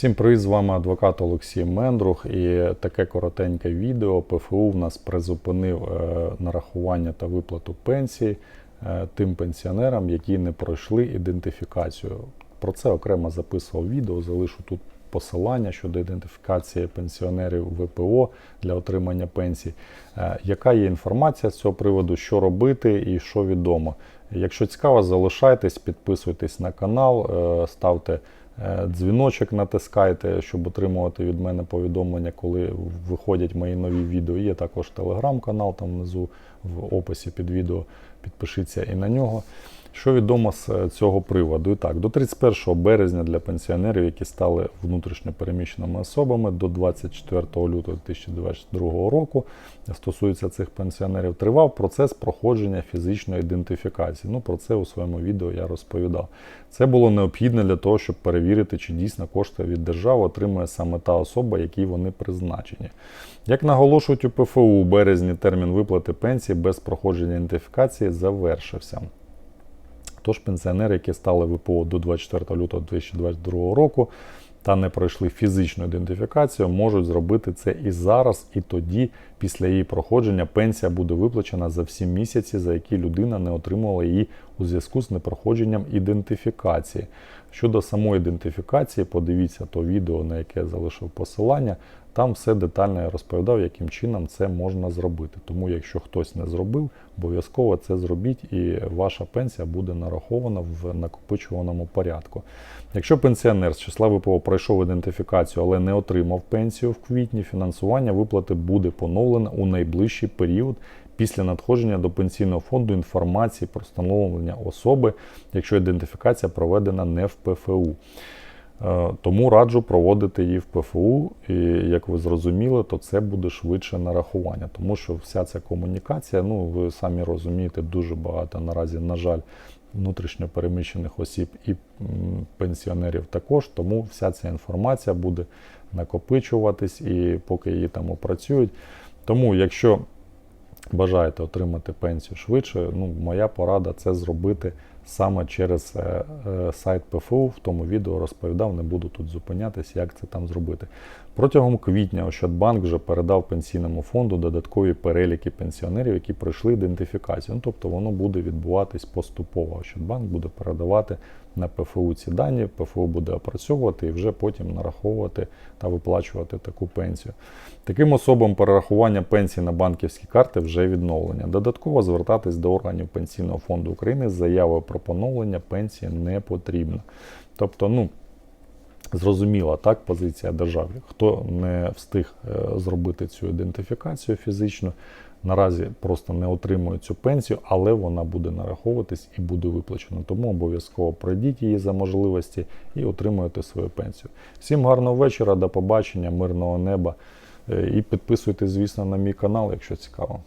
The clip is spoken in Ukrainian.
Всім привіт, з вами адвокат Олексій Мендрух і таке коротеньке відео. ПФУ в нас призупинив е, нарахування та виплату пенсії е, тим пенсіонерам, які не пройшли ідентифікацію. Про це окремо записував відео, залишу тут посилання щодо ідентифікації пенсіонерів ВПО для отримання пенсій. Е, Яка є інформація з цього приводу, що робити і що відомо? Якщо цікаво, залишайтесь, підписуйтесь на канал, ставте. Е, Дзвіночок натискайте, щоб отримувати від мене повідомлення, коли виходять мої нові відео. Є також телеграм-канал там внизу в описі під відео. Підпишіться і на нього. Що відомо з е, цього приводу? І так, до 31 березня для пенсіонерів, які стали внутрішньо переміщеними особами до 24 лютого 2022 року, стосується цих пенсіонерів, тривав процес проходження фізичної ідентифікації. Ну про це у своєму відео я розповідав. Це було необхідно для того, щоб перевірити, чи дійсно кошти від держави отримує саме та особа, якій вони призначені. Як наголошують у ПФУ, у березні термін виплати пенсії без проходження ідентифікації завершився. Тож пенсіонери, які стали ВПО до 24 лютого 2022 року та не пройшли фізичну ідентифікацію, можуть зробити це і зараз, і тоді, після її проходження, пенсія буде виплачена за всі місяці, за які людина не отримувала її у зв'язку з непроходженням ідентифікації. Щодо самої ідентифікації, подивіться то відео, на яке я залишив посилання. Там все детально я розповідав, яким чином це можна зробити. Тому, якщо хтось не зробив, обов'язково це зробіть, і ваша пенсія буде нарахована в накопичуваному порядку. Якщо пенсіонер з числа ВПО пройшов ідентифікацію, але не отримав пенсію в квітні, фінансування виплати буде поновлено у найближчий період. Після надходження до пенсійного фонду інформації про встановлення особи, якщо ідентифікація проведена не в ПФУ. Е, Тому раджу проводити її в ПФУ, і як ви зрозуміли, то це буде швидше нарахування, тому що вся ця комунікація, ну ви самі розумієте, дуже багато наразі, на жаль, внутрішньо переміщених осіб і пенсіонерів також. Тому вся ця інформація буде накопичуватись і поки її там опрацюють. Тому, якщо бажаєте отримати пенсію швидше, ну, моя порада це зробити саме через е, е, сайт ПФУ. В тому відео розповідав, не буду тут зупинятися, як це там зробити. Протягом квітня Ощадбанк вже передав пенсійному фонду додаткові переліки пенсіонерів, які пройшли ідентифікацію. Ну, тобто воно буде відбуватись поступово. Ощадбанк буде передавати на ПФУ ці дані, ПФУ буде опрацьовувати і вже потім нараховувати та виплачувати таку пенсію. Таким особам перерахування пенсії на банківські карти вже відновлення. Додатково звертатись до органів Пенсійного фонду України з заявою про поновлення пенсії не потрібно. Тобто, ну, Зрозуміла так позиція держави. Хто не встиг е, зробити цю ідентифікацію фізично, наразі просто не отримує цю пенсію, але вона буде нараховуватись і буде виплачена. Тому обов'язково пройдіть її за можливості і отримуєте свою пенсію. Всім гарного вечора, до побачення, мирного неба. Е, І підписуйтесь, звісно, на мій канал, якщо цікаво.